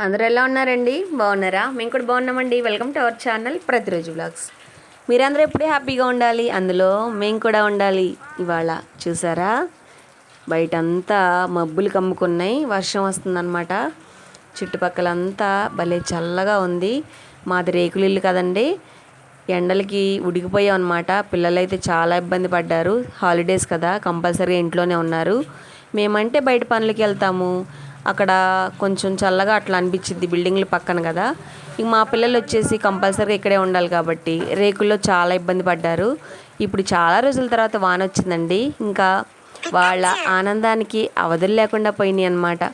అందరూ ఎలా ఉన్నారండి? బాగున్నారా? మేము కూడా బాగున్నామండి. వెల్కమ్ టు అవర్ ఛానల్ ప్రతిరోజు బ్లాగ్స్ మీరందరూ ఎప్పుడూ హ్యాపీగా ఉండాలి? అందులో మేము కూడా ఉండాలి. ఇవాళ చూసారా? బయట అంతా మబ్బులు కమ్ముకున్నాయి. వర్షం వస్తుందన్నమాట. చుట్టుపక్కలంతా భలే చల్లగా ఉంది. మాది రేకులు ఇల్లు కదండి. ఎండలకి ఉడికిపోయాం అనమాట పిల్లలైతే చాలా ఇబ్బంది పడ్డారు. హాలిడేస్ కదా కంపల్సరీగా ఇంట్లోనే ఉన్నారు. మేమంటే బయట పనులకి వెళ్తాము. అక్కడ కొంచెం చల్లగా అట్లా అనిపించింది బిల్డింగ్లు పక్కన కదా. ఇక మా పిల్లలు వచ్చేసి కంపల్సరీగా ఇక్కడే ఉండాలి కాబట్టి రేకుల్లో చాలా ఇబ్బంది పడ్డారు. ఇప్పుడు చాలా రోజుల తర్వాత వాన వచ్చిందండి. ఇంకా వాళ్ళ ఆనందానికి అవధులు లేకుండా పోయినాయి అనమాట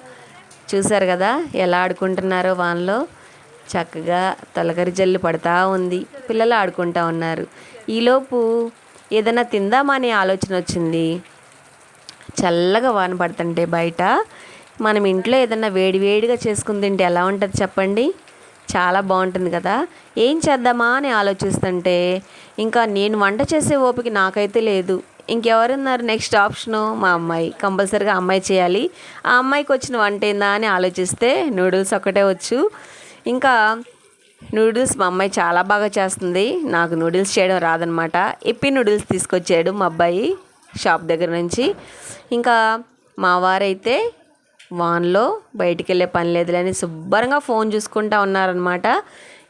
చూశారు కదా ఎలా ఆడుకుంటున్నారో వానలో. చక్కగా తొలకరి జల్లు పడతా ఉంది. పిల్లలు ఆడుకుంటా ఉన్నారు. ఈలోపు ఏదైనా తిందామా అనే ఆలోచన వచ్చింది. చల్లగా వాన పడుతుంటే బయట మనం ఇంట్లో ఏదైనా వేడివేడిగా చేసుకుని తింటే ఎలా ఉంటుంది చెప్పండి? చాలా బాగుంటుంది కదా. ఏం చేద్దామా అని ఆలోచిస్తుంటే ఇంకా నేను వంట చేసే ఓపిక నాకైతే లేదు. ఇంకెవరున్నారు నెక్స్ట్ ఆప్షను? మా అమ్మాయి. కంపల్సరీగా అమ్మాయి చేయాలి. ఆ అమ్మాయికి వచ్చిన వంట ఏందా అని ఆలోచిస్తే నూడిల్స్ ఒక్కటే వచ్చు. ఇంకా నూడిల్స్ మా అమ్మాయి చాలా బాగా చేస్తుంది. నాకు నూడిల్స్ చేయడం రాదనమాట. ఇప్పి నూడిల్స్ తీసుకొచ్చాడు మా అబ్బాయి షాప్ దగ్గర నుంచి. ఇంకా మా వారైతే వాన్లో బయటికి వెళ్ళే పని లేదులేని శుభ్రంగా ఫోన్ చూసుకుంటా ఉన్నారనమాట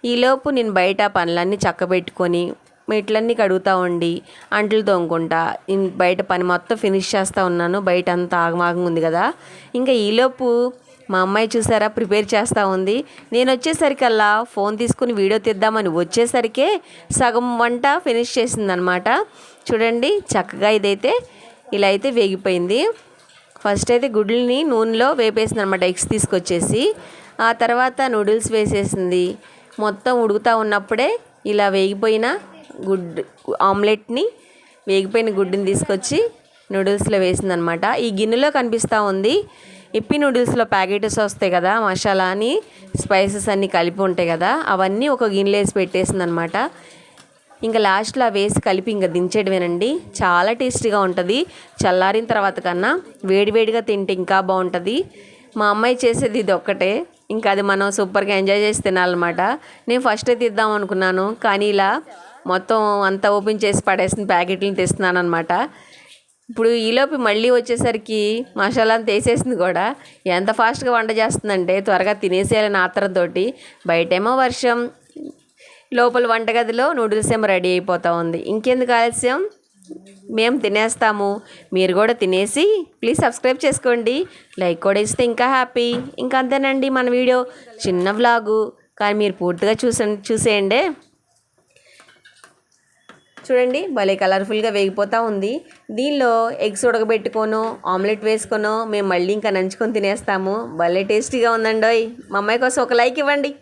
ఈలోపు నేను బయట పనులన్నీ చక్కబెట్టుకొని మెట్లన్నీ కడుగుతూ ఉండి అంట్లు తోముకుంటా బయట పని మొత్తం ఫినిష్ చేస్తూ ఉన్నాను. బయట అంతా ఆగమాగం ఉంది కదా. ఇంకా ఈలోపు మా అమ్మాయి చూసారా ప్రిపేర్ చేస్తూ ఉంది. నేను వచ్చేసరికల్లా ఫోన్ తీసుకుని వీడియో తీద్దామని వచ్చేసరికే సగం వంట ఫినిష్ చేసిందనమాట చూడండి చక్కగా ఇదైతే ఇలా అయితే వేగిపోయింది. ఫస్ట్ అయితే గుడ్లని నూనెలో వేపేసింది అనమాట ఎగ్స్ తీసుకొచ్చేసి. ఆ తర్వాత నూడిల్స్ వేసేసింది. మొత్తం ఉడుకుతూ ఉన్నప్పుడే ఇలా వేగిపోయిన గుడ్ ఆమ్లెట్ని వేగిపోయిన గుడ్డుని తీసుకొచ్చి నూడిల్స్లో వేసింది అనమాట ఈ గిన్నెలో కనిపిస్తూ ఉంది ఇప్పి నూడిల్స్లో ప్యాకెట్స్ వస్తాయి కదా మసాలా అని స్పైసెస్ అన్నీ కలిపి ఉంటాయి కదా అవన్నీ ఒక గిన్నెలో వేసి పెట్టేసింది అనమాట ఇంకా లాస్ట్లో అవి వేసి కలిపి ఇంకా దించేయడమేనండి. చాలా టేస్టీగా ఉంటుంది. చల్లారిన తర్వాత కన్నా వేడివేడిగా తింటే ఇంకా బాగుంటుంది. మా అమ్మాయి చేసేది ఇది ఒక్కటే. ఇంకా అది మనం సూపర్గా ఎంజాయ్ చేసి తినాలన్నమాట. నేను ఫస్ట్ తీద్దాం అనుకున్నాను. కానీ ఇలా మొత్తం అంతా ఓపెన్ చేసి పడేసిన ప్యాకెట్లను తెస్తున్నాను అనమాట ఇప్పుడు ఈలోపు మళ్ళీ వచ్చేసరికి మసాలా అంతా వేసేసింది కూడా. ఎంత ఫాస్ట్గా వంట చేస్తుందంటే త్వరగా తినేసేయాలని ఆత్రంతో బయటేమో వర్షం. లోపల వంటగదిలో నూడిల్స్ ఏమో రెడీ అయిపోతూ ఉంది. ఇంకెందుకు ఆలస్యం? మేము తినేస్తాము. మీరు కూడా తినేసి ప్లీజ్ సబ్స్క్రైబ్ చేసుకోండి. లైక్ కూడా ఇస్తే ఇంకా హ్యాపీ. ఇంకా అంతేనండి మన వీడియో. చిన్న వ్లాగు. కానీ మీరు పూర్తిగా చూస చూసేయండి. చూడండి భలే కలర్ఫుల్గా వేగిపోతూ ఉంది. దీనిలో ఎగ్స్ ఉడకబెట్టుకోను ఆమ్లెట్ వేసుకోను మేము మళ్ళీ ఇంకా నంచుకొని తినేస్తాము. భలే టేస్టీగా ఉందండోయ్. మా అమ్మాయి కోసం ఒక లైక్ ఇవ్వండి.